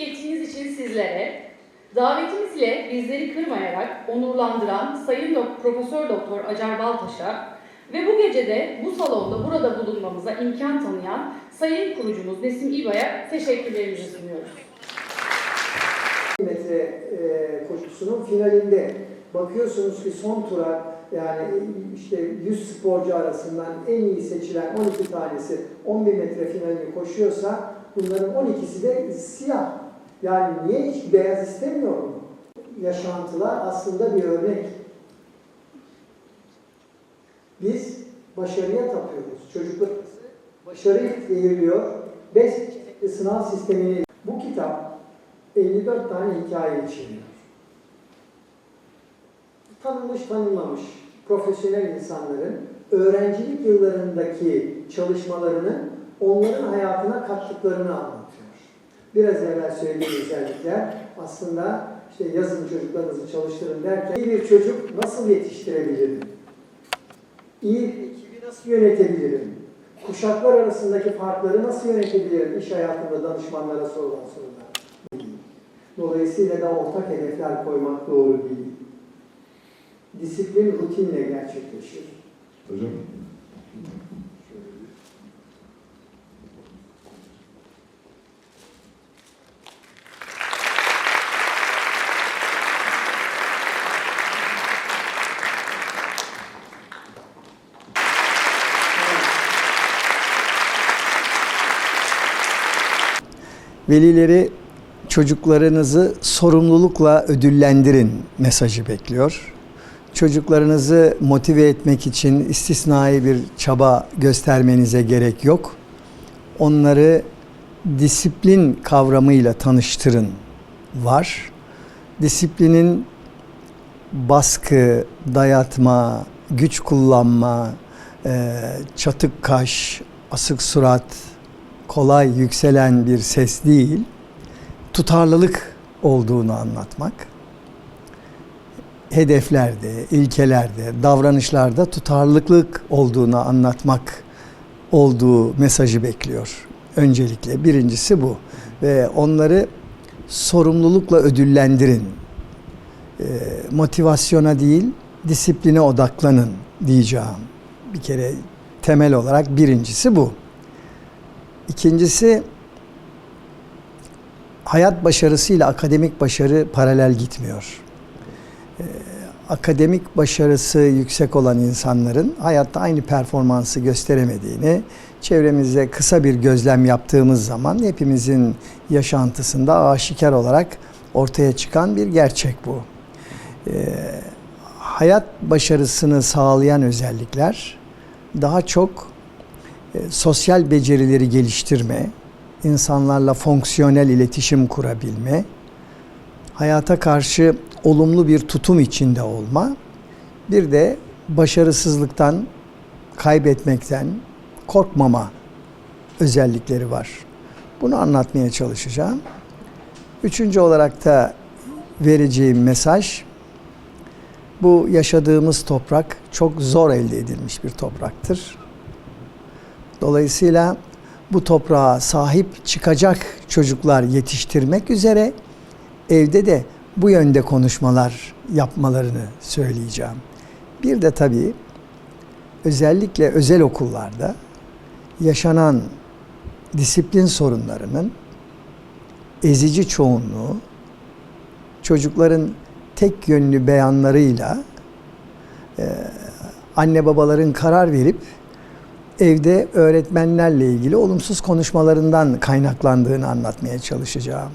eşlik ettiğiniz için sizlere, davetimiz ile bizleri kırmayarak onurlandıran Sayın Dok Profesör Doktor Acar Baltaş'a ve bu gecede bu salonda burada bulunmamıza imkan tanıyan Sayın Kurucumuz Nesim İBA'ya teşekkürlerimizi sunuyoruz. metre e, koşusunun finalinde bakıyorsunuz ki son tura yani işte 100 sporcu arasından en iyi seçilen 12 tanesi 11 metre finalini koşuyorsa bunların 12'si de siyah. Yani niye hiç beyaz istemiyorum? Yaşantılar aslında bir örnek. Biz başarıya tapıyoruz. Çocuklar başarı değerliyor. Beş sınav sistemini bu kitap 54 tane hikaye içeriyor. Tanınmış tanınmamış profesyonel insanların öğrencilik yıllarındaki çalışmalarının onların hayatına kattıklarını anlatıyor. Biraz evvel söylediğim özellikler aslında işte yazın çocuklarınızı çalıştırın derken iyi bir çocuk nasıl yetiştirebilirim? İyi ekibi nasıl yönetebilirim? Kuşaklar arasındaki farkları nasıl yönetebilirim? İş hayatında danışmanlara sorulan sorular. Dolayısıyla da ortak hedefler koymak doğru değil. Disiplin rutinle gerçekleşir. Hocam. Velileri çocuklarınızı sorumlulukla ödüllendirin mesajı bekliyor. Çocuklarınızı motive etmek için istisnai bir çaba göstermenize gerek yok. Onları disiplin kavramıyla tanıştırın var. Disiplinin baskı, dayatma, güç kullanma, eee, çatık kaş, asık surat, kolay yükselen bir ses değil, tutarlılık olduğunu anlatmak. Hedeflerde, ilkelerde, davranışlarda tutarlılık olduğunu anlatmak olduğu mesajı bekliyor. Öncelikle birincisi bu ve onları sorumlulukla ödüllendirin. Ee, motivasyona değil, disipline odaklanın diyeceğim. Bir kere temel olarak birincisi bu. İkincisi hayat başarısıyla akademik başarı paralel gitmiyor. Ee, akademik başarısı yüksek olan insanların hayatta aynı performansı gösteremediğini çevremizde kısa bir gözlem yaptığımız zaman hepimizin yaşantısında aşikar olarak ortaya çıkan bir gerçek bu. Ee, hayat başarısını sağlayan özellikler daha çok e, sosyal becerileri geliştirme, insanlarla fonksiyonel iletişim kurabilme, hayata karşı olumlu bir tutum içinde olma, bir de başarısızlıktan, kaybetmekten korkmama özellikleri var. Bunu anlatmaya çalışacağım. Üçüncü olarak da vereceğim mesaj, bu yaşadığımız toprak çok zor elde edilmiş bir topraktır. Dolayısıyla bu toprağa sahip çıkacak çocuklar yetiştirmek üzere evde de bu yönde konuşmalar yapmalarını söyleyeceğim. Bir de tabii özellikle özel okullarda yaşanan disiplin sorunlarının ezici çoğunluğu çocukların tek yönlü beyanlarıyla anne babaların karar verip evde öğretmenlerle ilgili olumsuz konuşmalarından kaynaklandığını anlatmaya çalışacağım.